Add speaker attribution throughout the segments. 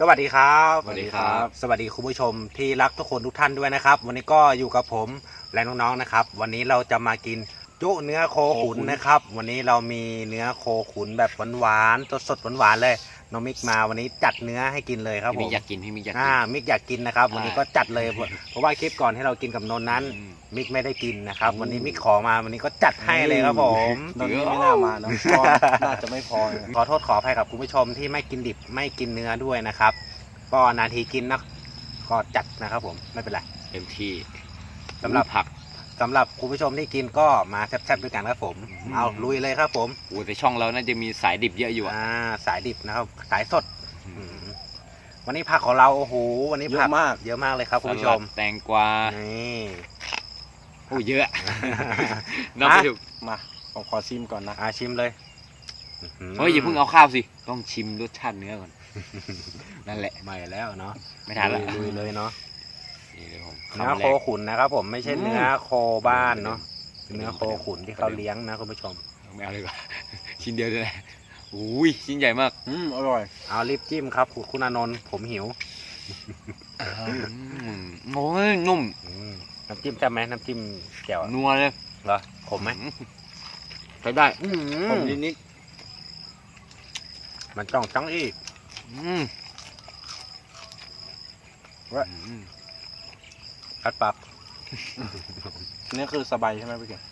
Speaker 1: สวัสดีครับ
Speaker 2: สวัสดีครับ
Speaker 1: สวัสดีคุณผู้ชมที่รักทุกคนทุกท่านด้วยนะครับ วันนี้ก็อยู่กับผมและน้องๆนะครับ วันนี้เราจะมากิน จุเนื้อโคขุนนะครับ วันนี้เรามีเนื้อโคขุนแบบหวานๆสดๆหวานๆเลยน้องมิกมาวันนี้จัดเนื้อให้กินเลยครับ
Speaker 2: พี่
Speaker 1: ผม
Speaker 2: มิกอยากกินพี่มิกอยากกิ
Speaker 1: อ่าน มิกอยากกินนะครับ วันนี้ก็จัดเลยเพราะว่าคลิปก่อนที่เรากินกับนนท์นั้น
Speaker 2: อืม
Speaker 1: มิกไม่ได้กินนะครับ วันนี้มิกขอมาวันนี้ก็จัดให้เลยครับผม
Speaker 3: ตอนนี้ไม่น่ามาเนอะก็น่าจะไม่พอนะ
Speaker 1: ขอโทษขออภัยกับคุณผู้ชมที่ไม่กินดิบไม่กินเนื้อด้วยนะครับ ก็นาทีกินนะก็จัดนะครับผมไม่เป็นไร
Speaker 2: เต็มที่
Speaker 1: สำหรับ
Speaker 2: ผัก
Speaker 1: สำหรับคุณผู้ชมที่กินก็มาแซ่บๆด้วยกันครับผม
Speaker 2: อืม
Speaker 1: เอาลุยเลยครับผม
Speaker 2: โอ้แต่ช่องเราน่าจะมีสายดิบเยอะอยู่อะ
Speaker 1: อ่าสายดิบนะครับ สายสดอืมวันนี้ผักของเราโอ้โหวันนี้
Speaker 3: เย
Speaker 1: ผั
Speaker 3: อะมาก
Speaker 1: เยอะมากเลยครับคุณผู้ชม
Speaker 2: สลัดแตงกวา
Speaker 1: นี่
Speaker 2: โอ้เยอะนับไม่ถูก
Speaker 3: มาผมขอซิมก่อนนะ
Speaker 1: อาชิมเลย
Speaker 2: เฮ้ยอย่าเพิ่งเอาข้าวสิ ต้องชิมรสชาติเนื้อก่อน นั่นแหละ
Speaker 1: ไม่แล้วเนาะ
Speaker 2: ไม่ทันละ
Speaker 1: ลุยเลยเนาะ
Speaker 2: นี่เลยผม
Speaker 1: เนื้อ
Speaker 2: คำแร
Speaker 1: โค
Speaker 2: ก
Speaker 1: ขุนนะครับ ผมไม่ใช่เนื้อโคบ้านเนาะเนื้อโคขุนที่เขาเลี้ยงนะคุณผู้ชม
Speaker 2: ไม่เอาเลยดีกว่า ชิ้นเดียวเลยอุ้ยชิ้นใหญ่มาก
Speaker 3: อืมอร่อย
Speaker 1: เอารีบจิ้มครับคุณอานนท์ผมหิว
Speaker 2: อืมโอ้ยนุ่ม
Speaker 1: อืมน้ำจิ้มใช่บไหมน้ำจิ้มแจ่วอะ
Speaker 2: นัวเลย
Speaker 1: เหรอขมไหม
Speaker 2: ใช้ได้
Speaker 3: ผมนิดนิด
Speaker 1: มันจ้องจังอีก
Speaker 2: อืม
Speaker 3: ว่า
Speaker 2: อืม
Speaker 1: กัดปาก
Speaker 3: ๆนี่คือสบายใช่ไหมพี่เก่ง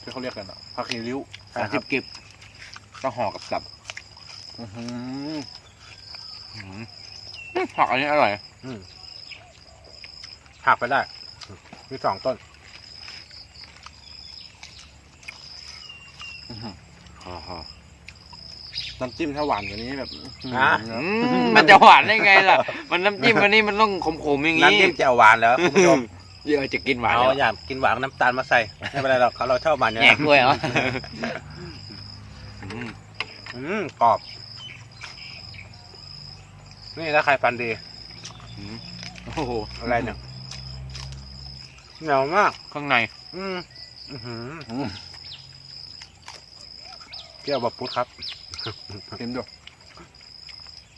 Speaker 3: ที่เขาเรียกกันอะผักขีริ้ว
Speaker 1: ใช่
Speaker 2: สาม
Speaker 1: ค
Speaker 2: สิ
Speaker 1: รั
Speaker 2: บบกิบต้องห่อกับสับ
Speaker 3: อื้อหือ
Speaker 2: อืมผักอันนี้อร่อย
Speaker 1: อืมหักไปได้ มีสองต้น
Speaker 3: อื้อหือ
Speaker 2: ห่อห่อ
Speaker 3: น้ำจิ้มถ้าหวานกว่านี้แบบอื้อหือ
Speaker 1: อะ
Speaker 3: เนอะ
Speaker 2: อืมมันจะหวานได้ไงล่ะ มันน้ำจิ้มอันนี้มันต้องขมๆอย่าง
Speaker 1: น้ำ
Speaker 2: นี้
Speaker 1: จิ้มแจ่วหวานแล้วคุณผู้ชม
Speaker 2: เดี๋ยวจะกินหวาน
Speaker 1: เอา
Speaker 2: แล้ว
Speaker 1: อยากกินหวานน้ำตาลมาใส่ไม่เป็นไรหรอกเราชอบหวานอยู่
Speaker 2: แย
Speaker 1: แล้ว
Speaker 2: กด้วยเหรออืม
Speaker 1: อืมกรอบ นี่ถ้าใครฟันดี
Speaker 2: อืมโอ้โห
Speaker 1: อะไรเนี่ยเหนียวมาก
Speaker 2: ข้างใน
Speaker 1: อืมอื้อหือ
Speaker 3: อืม
Speaker 1: เกี่ยวแบบพุทธครับ
Speaker 3: เค็มด้วย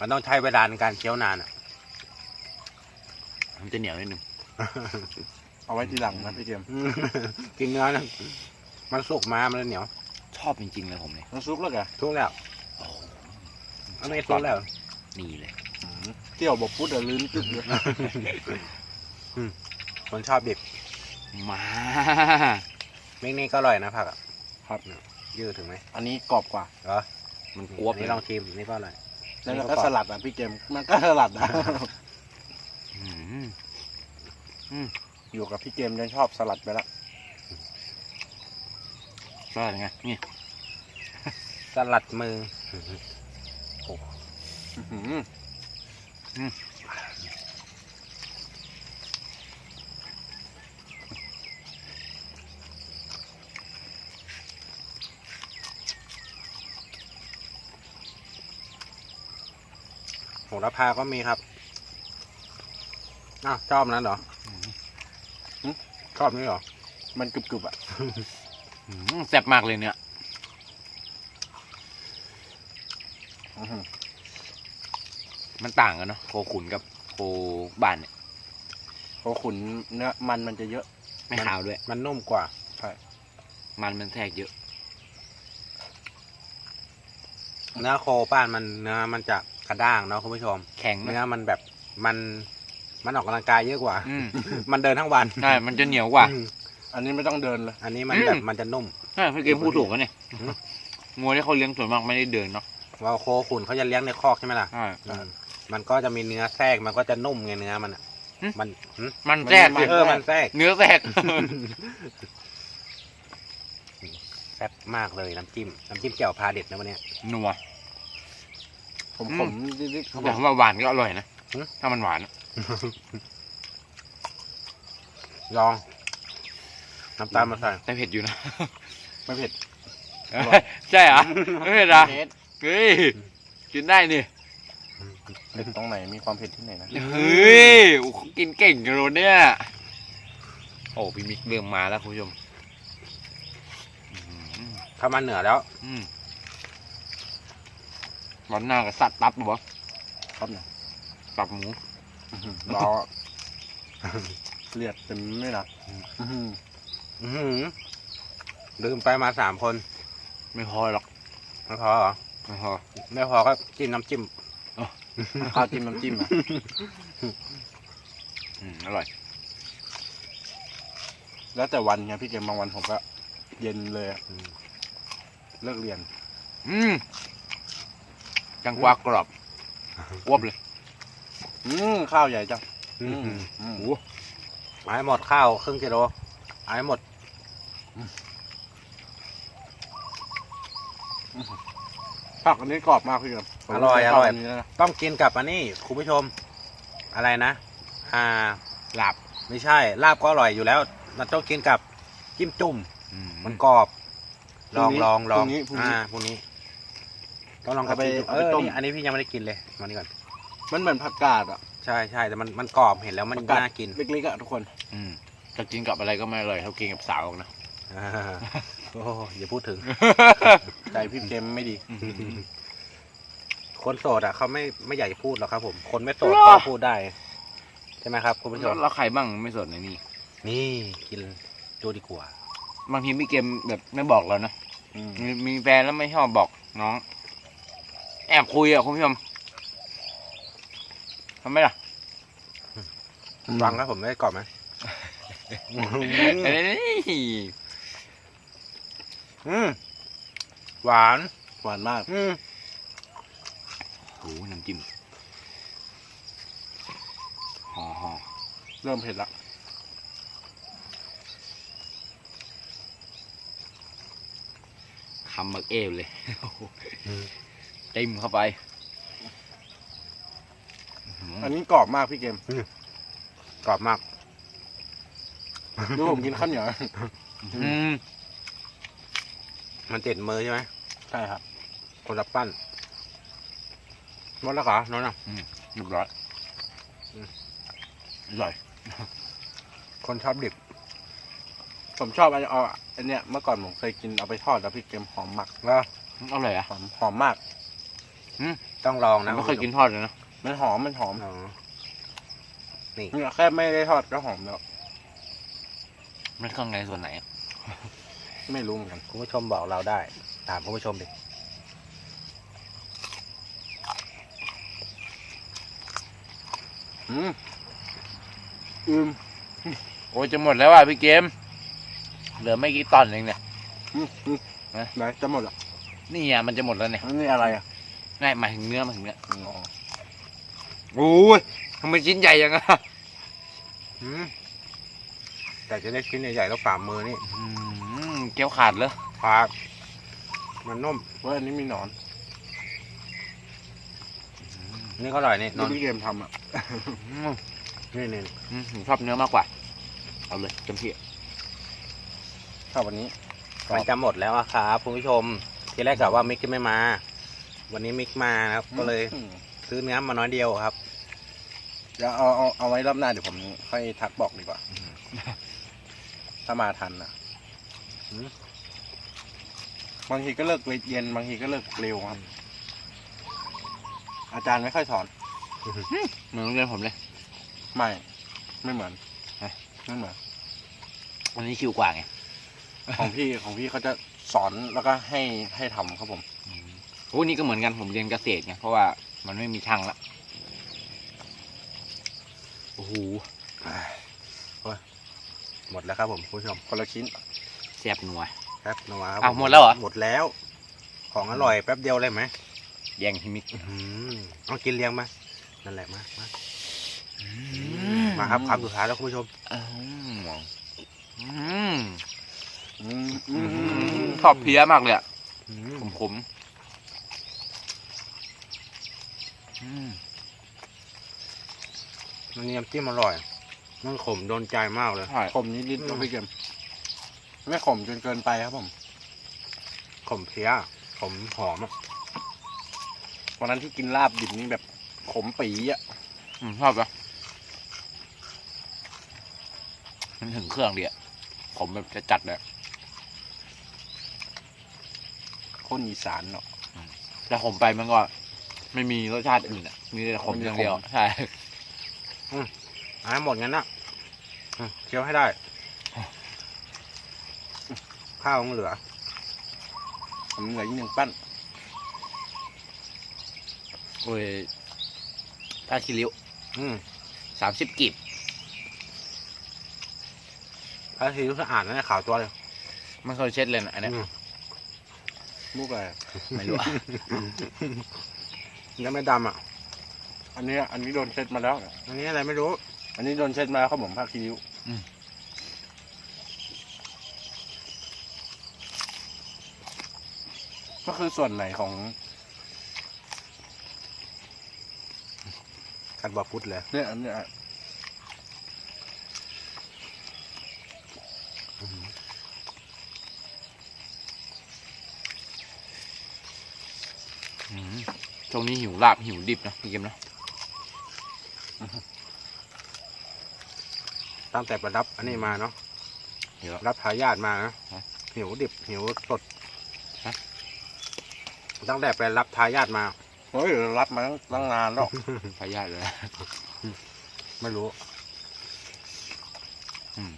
Speaker 1: มันต้องใช้เวลาในการเคี้ยวนานอะ
Speaker 2: มันจะเหนียวนิดนึง
Speaker 3: เอาไว้ทีหลังนะพี่เกม
Speaker 1: อืมกินเนื้อนะมันสุกมา มันเลยเหนียว
Speaker 2: ชอบจริงๆเลยผมเนี่ย
Speaker 3: น้ำซุปแล้วแก
Speaker 1: ทุกแล้ว
Speaker 2: โอ้โห
Speaker 1: อันนี้ทุกแล้ว
Speaker 2: นี่เลย
Speaker 3: อืมเที่ยวบอกพุทธเดี๋ยวลืมจุดเลย
Speaker 1: คนชอบดิบ
Speaker 2: มา
Speaker 1: เมกนี่ก็อร่อยนะผักอะ
Speaker 3: ครับ
Speaker 1: ยืดถึงไหม
Speaker 3: อันนี้กรอบกว่า
Speaker 1: เหรอ
Speaker 2: มันก
Speaker 1: อั
Speaker 2: วบ
Speaker 1: นนี้ลองชิมอันนี่ก็อร่อย
Speaker 3: แล้ว
Speaker 1: นี่ก็
Speaker 3: ก็
Speaker 1: กรอบ
Speaker 3: สลัดอะพี่เกมมันก็สลัดนะ
Speaker 2: อืม
Speaker 3: อยู่กับพี่เกมยังชอบสลัดไปแล้ว
Speaker 2: ก็ยังไงนี่
Speaker 1: สลัดมือ
Speaker 3: อื้อ
Speaker 1: ระพาก็มีครับอ้าวชอบนั้นเหรอหึชอบนี่เหรอ
Speaker 3: มันกรึบๆอะ
Speaker 2: อืมแซ่บมากเลยเนี่ย
Speaker 3: อื้อหือ
Speaker 2: มันต่างกันเนาะโคขุนกับโคบ้านเนี่ย
Speaker 3: เพราะขุนเนื้อมันมันจะเยอะ
Speaker 2: ไม่ขาวด้วย
Speaker 1: มันนุ่มกว่า
Speaker 2: มันมันแทรกเยอะ
Speaker 1: เนื้อโคบ้านมันเนื้อมันจะ กระด้างเนาะคุณผู้ชม
Speaker 2: แข็ง
Speaker 1: เนื้
Speaker 2: นะ
Speaker 1: อมันแบบมันมันออกกำลังกายเยอะกว่า
Speaker 2: อืม
Speaker 1: มันเดินทั้งวัน
Speaker 2: ใช่มันจะเหนียวกว่า
Speaker 1: อืม
Speaker 3: อันนี้ไม่ต้องเดินเลย
Speaker 1: อันนี้มัน
Speaker 2: อืม
Speaker 1: แบบมันจะนุ่ม
Speaker 2: ใช่พี่เกมพูดถูกนะเนี่ย
Speaker 1: อืม
Speaker 2: งัวที่เขาเลี้ยงส่วนมากไม่ได้เดินเนาะ
Speaker 1: ว่าโคขุนเขาจะเลี้ยงในคอกใช่ไหมล่ะ
Speaker 2: ใช่
Speaker 1: อืมมันก็จะมีเนื้อแทรกมันก็จะนุ่มไงเนื้อมันอะ
Speaker 2: หึ
Speaker 1: มันหึ
Speaker 2: มันแทรกสิ
Speaker 1: เออมันแทรก
Speaker 2: เนื้อแทรก
Speaker 1: แซ่บมากเลยน้ำจิ้มน้ำจิ้มแจ่วพาเด็ดนะวันเนี้ย
Speaker 2: นัว
Speaker 3: ผม
Speaker 2: อื
Speaker 3: ผม
Speaker 2: ม
Speaker 3: นิดๆครับผ
Speaker 2: แต่
Speaker 3: ม
Speaker 2: ว่าหวานก็อร่อยนะ
Speaker 1: หึ
Speaker 2: ถ้ามันหวานอะ
Speaker 1: ลองน้ำตาลมาใส่
Speaker 2: แต่เผ็ดอยู่นะ
Speaker 3: ไม่เผ็ด
Speaker 2: ใช่เหรอไม่เผ็ดเหรอ
Speaker 3: เผ็ด
Speaker 2: เฮ้ยกินได้นี่
Speaker 3: เผ็ดตรงไหนมีความเผ็ดที่ไหนนะ
Speaker 2: เฮ้ยโอ้โหกินเก่งกันเลยเนี่ยโอ้พี่มิกเริ่มมาแล้วคุณผู้ชมอืม
Speaker 1: ถ้ามันเหนือแล้ว
Speaker 2: อืม วันหน้ากับสัตว์ตับปะวะ
Speaker 3: ครับเนี่ย
Speaker 2: ตับหมู
Speaker 3: อื้อหือรอเลียดเต็มไม่ละอื้อหือ
Speaker 1: อื้อหือลืมไปมาสามคน
Speaker 2: ไม่พอหรอก
Speaker 1: ไม่พอเหรอ
Speaker 2: ไม่พอ
Speaker 1: ไม่พอก็จิ้มน้ำจิ้ม
Speaker 3: ข้าวจิ้มน้ำจิ้มอะ
Speaker 2: อืมอร่อย
Speaker 3: แล้วแต่วันไงพี่เกมบางวันผมก็ เย็นเลยอะ
Speaker 1: อืม
Speaker 3: เลิกเรียน
Speaker 2: อืม จังกวากรอบอ้วบเลย
Speaker 3: อืมข้าวใหญ่จัง
Speaker 1: อืม
Speaker 3: อืม
Speaker 1: เอาให้หมดข้าวครึ่งกิโลเอาให้หมด
Speaker 3: ผักอันนี้กรอบมากพี่เกมผม
Speaker 1: อร่อย
Speaker 3: ช
Speaker 1: อบร่อย
Speaker 3: นนี้นะ
Speaker 1: ต้องกินกับอันนี้คุณผู้ชม อะไรนะอ่า
Speaker 2: ลาบ
Speaker 1: ไม่ใช่ ลาบก็อร่อยอยู่แล้วมันต้องกินกับจิ้มจุ่ม
Speaker 2: อืม
Speaker 1: มันกรอบ ลองลองล
Speaker 3: พ
Speaker 1: อ
Speaker 3: รุ่
Speaker 1: ง
Speaker 3: งนี้พรุ่ง
Speaker 1: อ่า
Speaker 3: นี้
Speaker 1: พรุ่งนี้ ต้องลองกับ
Speaker 3: เอาไป
Speaker 1: จิ้มจุ่ม
Speaker 3: เอา
Speaker 1: เอ
Speaker 3: ไป
Speaker 1: อ
Speaker 3: ต้ม
Speaker 1: นี่อันนี้พี่ยังไม่ได้กินเลยมานี่ก่อน
Speaker 3: มันเหมือนผักกาดอะ
Speaker 1: ใช่ใช่แต่มันมันกรอบเห็นแล้วมัน
Speaker 3: ผักกาด
Speaker 1: น่ากิน
Speaker 3: เล็กๆอะทุกคน
Speaker 2: อืมจะกินกับอะไรก็ไม่อร่อยเท่ากินกับสาวหรอกนะ
Speaker 1: อ่าโอ้โหอย่าพูดถึง
Speaker 3: ใจพี่เกมไม่ดี
Speaker 1: คนโสดอะเขาไม่ไม่อยากจะพูดหรอกครับผม คนไม่โสด
Speaker 2: หรอ
Speaker 1: เขาพูดได้ ใช่ไหมครับคุณผู้ชม
Speaker 2: แล้วใครบ้างไม่สนในนี่
Speaker 1: นี่กินดูดีกว่า
Speaker 2: บางทีพี่เกมแบบไม่บอกเรานะ
Speaker 3: อืม
Speaker 2: มีมีแฟนแล้วไม่ชอบบอกน้อง แอบคุยอะคุณผู้ชมทำไมล่ะ
Speaker 1: ฟังครับผมได้กรอบไหม
Speaker 2: เอ้ย
Speaker 1: อืมหวาน
Speaker 3: หวานมาก
Speaker 1: อืม
Speaker 2: โอ้โหน้ำจิ้มห่อห่อ
Speaker 3: เริ่มเผ็ดละ
Speaker 2: คำบักเอวเลย จิ้มเข้าไปอื้อหือ
Speaker 3: อันนี้กรอบมากพี่เกม
Speaker 1: กรอบมาก
Speaker 3: ดูผมกินข้าวเหนียว
Speaker 2: อืม
Speaker 1: มันติดมือใช่ไหม
Speaker 3: ใช่ครับ
Speaker 1: คนละปั้นหมดแล้วเหรอน้องน่ะ
Speaker 2: เรียบร้อย
Speaker 3: อร่อย
Speaker 1: คนชอบดิบ
Speaker 3: ผมชอบอันเอาอันเนี้ยเมื่อก่อนผมเคยกินเอาไปทอดแล้วพี่เกมหอมมาก
Speaker 1: แล้ว
Speaker 2: อร่อยอะ
Speaker 3: หอมหอมมาก
Speaker 1: ต้องลอง
Speaker 2: ผม
Speaker 1: นะ
Speaker 2: ไม่เคยกินทอดเลยนะ
Speaker 3: มันหอม มันหอม
Speaker 1: อ๋อ
Speaker 3: เนี่ยแค่ไม่ได้ทอดก็หอมแล้ว
Speaker 2: มันข้างในส่วนไหนอะ
Speaker 3: ไม่รู้เหมือนกัน
Speaker 1: คุณผู้ชมบอกเราได้ตามคุณผู้ชมดิ
Speaker 3: อืมอืม
Speaker 2: โอ้ยจะหมดแล้วอะพี่เกม เหลือไม่กี่ตอนเองเนี่ย
Speaker 3: อืมอืม
Speaker 2: นะ
Speaker 3: ไหนจะหมดละ
Speaker 2: นี่อะมันจะหมดแล้วเนี่ย
Speaker 3: อันนี้อะไรอะ
Speaker 2: ง่ายหมายถึงเนื้อหมายถึงเนื้อ
Speaker 3: อ๋อ
Speaker 2: โอ้ยทำไมชิ้นใหญ่ยังอะ
Speaker 1: อืมแต่จะได้ชิ้นใหญ่ๆแล้วฝ่ามือนี่
Speaker 2: อืมเกี๊ยวขาดเลย
Speaker 1: ปาดมันนุ่ม
Speaker 3: เว่าอันนี้มีหนอน
Speaker 1: นี่ก็อร่อยนี่น
Speaker 3: ที่
Speaker 1: นท์
Speaker 3: พี่เกมทำอะ
Speaker 2: อืม
Speaker 1: นี่นี่
Speaker 2: อืมผมชอบเนื้อมากกว่า เอาเลยเต็มที่
Speaker 3: ชอบวันนี้ครับ
Speaker 1: มันจะหมดแล้วอะครับคุณผู้ชม ทีแรกกะว่ามิกจะไม่มา วันนี้มิกมานะครับ ก็เลย
Speaker 3: อืม
Speaker 1: ซื้อเนื้อมาน้อยเดียวครับ
Speaker 3: เดี๋ยวเอาเอาเอาไว้รอบหน้าเดี๋ยวผมค่อยทักบอกดีกว่า ถ้ามาทันนะ
Speaker 1: อืม
Speaker 3: บางทีก็เลิกเย็นบางทีก็เลิกเร็วครับ อาจารย์ไม่ค่อยสอน
Speaker 2: เหมือนโรงเรียนผมเลย
Speaker 3: ไม่ ไม่เหมือน
Speaker 2: ฮะ
Speaker 3: ไม่เหมือน
Speaker 2: วันนี้ชิวกว่าไง
Speaker 3: ของพี่ของพี่เขาจะสอนแล้วก็ให้ให้ทำครับผม
Speaker 2: โอ้นี่ก็เหมือนกันผมเรียนเกษตรไงเพราะว่ามันไม่มีช่างละโอ้โห
Speaker 1: หมดแล้วครับผมคุณผู้ชม
Speaker 3: คนละชิ้น
Speaker 2: แซ่บนัว
Speaker 1: แป๊บนัวครับ
Speaker 2: อ้าว
Speaker 1: ผ
Speaker 2: หมดแล้วเหรอ
Speaker 1: หมดแล้ว ของอร่อยแป๊บเดียวเลยไหม
Speaker 2: แย่งพี่มิก
Speaker 1: อื้อหือเอากินเลี้ยงมานั่นแหละมามามาครับคำสุดท้ายแล้วคุณผู้ชม
Speaker 2: อืมอืม
Speaker 3: อืม
Speaker 2: อื
Speaker 3: อื
Speaker 2: ม
Speaker 3: ม
Speaker 2: ชอบเพี้ยมากเลยอะ
Speaker 1: อืม
Speaker 2: ขมขมอื ม
Speaker 1: มันนี้น้ำจิ้มอร่อย มันขมโดนใจมากเลย
Speaker 2: ใช่
Speaker 3: ขมนิดนิด
Speaker 1: อืม
Speaker 3: ก็พี่เกมไม่ขมจนเกินไปครับผม
Speaker 1: ขมเพี้ยขมหอมอะ
Speaker 3: วันนั้นที่กินลาบดิบนี่แบบขมปีอะ
Speaker 2: อืมชอบปะมันถึงเครื่องดีอะผมแบบจะจัดเลย
Speaker 3: คนอีสานเนาะ
Speaker 2: แต่ผมไปมันก็ ไม่มีรสชาติอื่นอะ มีแต่ขมอย่างเดียว ใช่
Speaker 1: เอาให้หมดงั้นนะอืมเคี้ยวให้ได้ ข้าวมันเหลือ
Speaker 3: ผมเหลืออีกหนึ่งปั้น
Speaker 2: โอ้ยถ้าคิริว
Speaker 1: อืม
Speaker 2: สามสิบกีบ
Speaker 1: ถ้าทีรู้สะอาดนะเนี่ยขาวตัวเลย
Speaker 2: ไม่เคยเช็ดเลยนะอันเนี้ย
Speaker 1: อืม
Speaker 3: ลูกอะไร
Speaker 2: ไม่รู้ อะ
Speaker 1: ยังไม่ดำอะ
Speaker 3: อันนี้อันนี้โดนเช็ดมาแล้ว
Speaker 1: อันนี้อะไรไม่รู้
Speaker 3: อันนี้โดนเช็ดมาแล้วครับผมผ้าคีริ้วก็คือส่วนไหนของ
Speaker 1: กัดบอพุดเลย
Speaker 3: เนี่ยอันเนี้ย
Speaker 2: อืม ช่วงนี้หิวลาบหิวดิบนะพี่เกมนะ
Speaker 1: ตั้งแต่ไปรับอันนี้มาเนาะ
Speaker 2: เดี๋ยว
Speaker 1: รับทายาทมานะ
Speaker 2: ฮะ
Speaker 1: หิวดิบหิวสด
Speaker 2: ฮะ
Speaker 1: ตั้งแต่ไปรับทายาทมา
Speaker 3: เฮ้ยรับมาตั้งตั้งนานแล้ว
Speaker 2: พยาธิเลย
Speaker 1: ไม่รู้
Speaker 2: อืม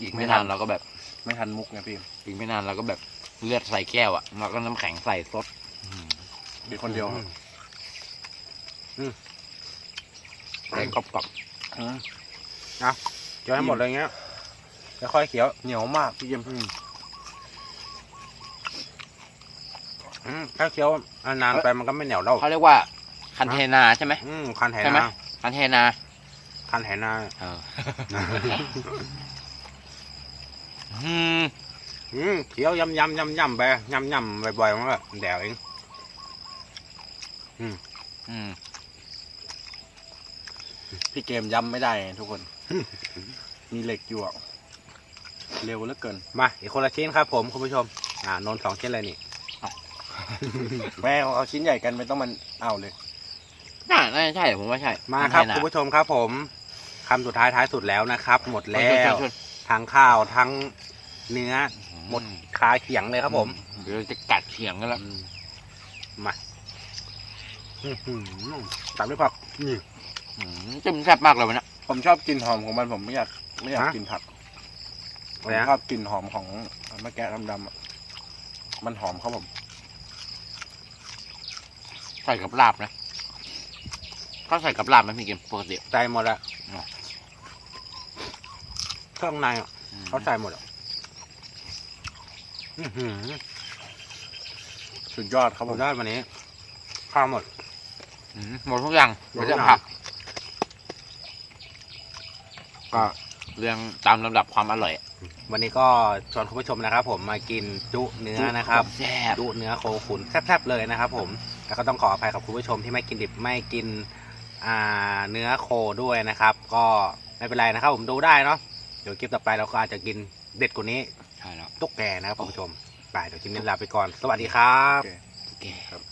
Speaker 2: อีกไม่นานเราก็แบบ
Speaker 3: ไม่ทันมุกไงพี่
Speaker 2: อีกไม่นานเราก็แบบเลือดใส่แก้วอะแล้วก็น้ำแข็งใส่ซดอืม
Speaker 3: มีคนเดียว
Speaker 1: อืม
Speaker 2: แต่กรอบกรอบ
Speaker 3: อืม
Speaker 1: เคี้ยวให้หมดเลยเงี้ยแล้วค่อยเคี้ยว
Speaker 3: เหนียวมากพี่เยี่ยม
Speaker 1: อืมอืมถ้าเคี้ยวนานไปมันก็ไม่เหนียวแล้ว
Speaker 2: เขาเรียกว่า คันเทนาใช่ไหม
Speaker 1: อืมคันแห
Speaker 2: ใช่ไหม
Speaker 1: นา
Speaker 2: คันเทนา
Speaker 1: คันแหนา
Speaker 2: เอออืม
Speaker 1: อืมเคี้ยวยำยำยำยำไปยำยำบ่อยๆมันก็แดวเอง
Speaker 2: อืม
Speaker 3: พี่เกมย้ำไม่ได้ไงทุกคน มีเหล็กอยู่อะเร็วเหลือเกิน
Speaker 1: มาอีกคนละชิ้นครับผมคุณผู้ชม อ่านนท์สองชิ้นเลยนี่
Speaker 3: แม่เอาชิ้นใหญ่กันไม่ต้องมันเอาเลย
Speaker 2: น่าน่าจะใช่ผมว่าใช่
Speaker 1: มาครับ
Speaker 2: คันเทนา
Speaker 1: คุณผู้ชมครับผมคำสุดท้ายท้ายสุดแล้วนะครับ หมดแล้
Speaker 2: ชนช
Speaker 1: วน
Speaker 2: ชน
Speaker 1: ทั้งข้าวทั้งเนื้อ หมด
Speaker 2: อื
Speaker 1: คาเขียงเลยครับผม
Speaker 2: เดี๋ยวจะกัดเขียงกันแล้ว
Speaker 1: อืมมาอื้อหือ ตามด้วยผักนี่
Speaker 2: อืมจิ้มแซ่บมากเลยวันนี้
Speaker 3: ผมชอบกลิ่นหอมของมันผมไม่อยากไม่อยาก
Speaker 1: ฮะ
Speaker 3: กินผักผ
Speaker 1: อะ
Speaker 3: ม
Speaker 1: ไรนะ
Speaker 3: ชอบกลิ่นหอมของมะแกะดำๆอะมันหอมครับผม
Speaker 2: ใส่กับลาบนะก็ใส่กับลาบไหมพี่เกมปกติ
Speaker 1: ใส่หมดแล้ว
Speaker 2: อ๋อ
Speaker 1: เครื่องในอะ
Speaker 2: อืม
Speaker 1: เขาใส่หมดอะอื้อหือ
Speaker 3: สุดยอดครับ
Speaker 1: ผ
Speaker 3: ผมม
Speaker 1: ได้วันนี้ข้าวหมด
Speaker 2: อืมหมดทุกอย่าง
Speaker 1: หมดทุ
Speaker 2: เรื่
Speaker 1: ก
Speaker 2: อง
Speaker 1: อย่าง
Speaker 2: ผักก็เรื่องตามลำดับความอร่อย
Speaker 1: วันนี้ก็ชวนคุณผู้ชมนะครับ ผมมากินจุเนื้อนะครับ
Speaker 2: แซ่บ
Speaker 1: จุเนื้อโคขุนแซ่บๆเลยนะครับ ผมแล้วก็ต้องขออภัยกับคุณผู้ชมที่ไม่กินดิบไม่กินอ่าเนื้อโคด้วยนะครับ ก็ไม่เป็นไรนะครับ ผมดูได้เนาะเดี๋ยวคลิปต่อไปเราก็อาจจะกินเด็ดกว่านี้
Speaker 2: ใช่แล้ว
Speaker 1: ตุ๊กแกนะครับคุณผู้ชมไปเดี๋ยวคลิปนี้ลาไปก่อน สวัสดีครับ
Speaker 3: โอเค
Speaker 2: โอเค